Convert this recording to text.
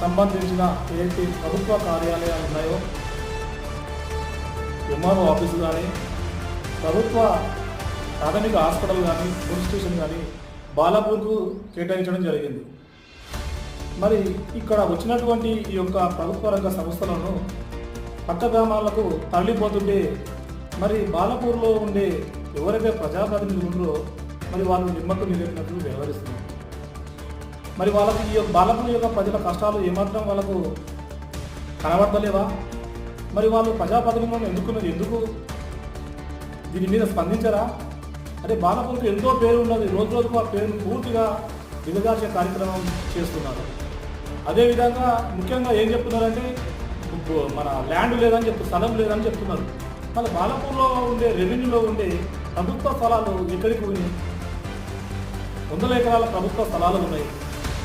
సంబంధించిన ఏదైతే ప్రభుత్వ కార్యాలయాలు ఉన్నాయో ఎంఆర్ఓ ఆఫీసు కానీ ప్రభుత్వ ప్రాథమిక హాస్పిటల్ కానీ పోలీస్ స్టేషన్ కానీ బాలాపూర్కు కేటాయించడం జరిగింది. మరి ఇక్కడ వచ్చినటువంటి ఈ యొక్క ప్రభుత్వ రంగ సంస్థలను పక్క గ్రామాలకు తరలిపోతుంటే మరి బాలపూర్లో ఉండే ఎవరైతే ప్రజాప్రతినిధులు ఉన్నారో మరి వాళ్ళు నిమ్మకు నిలిపినట్లు వ్యవహరిస్తున్నారు. మరి వాళ్ళకి ఈ యొక్క బాలపూర్ యొక్క ప్రజల కష్టాలు ఏమాత్రం వాళ్ళకు కనబడతలేవా? మరి వాళ్ళు ప్రజాప్రతినిధులను ఎందుకున్నది ఎందుకు దీని మీద స్పందించరా? అంటే బాలకులకు ఎంతో పేరు ఉన్నది రోజు రోజుకు ఆ పేరును పూర్తిగా దిగజార్చే కార్యక్రమం చేస్తున్నారు. అదేవిధంగా ముఖ్యంగా ఏం చెప్తున్నారంటే ఇప్పుడు మన ల్యాండ్ లేదని చెప్తు స్థలం లేదని చెప్తున్నారు. మన బాలపూర్లో ఉండే రెవెన్యూలో ఉండే ప్రభుత్వ స్థలాలు ఎక్కడికి పోయినాయి? వందల ఎకరాల ప్రభుత్వ స్థలాలు ఉన్నాయి.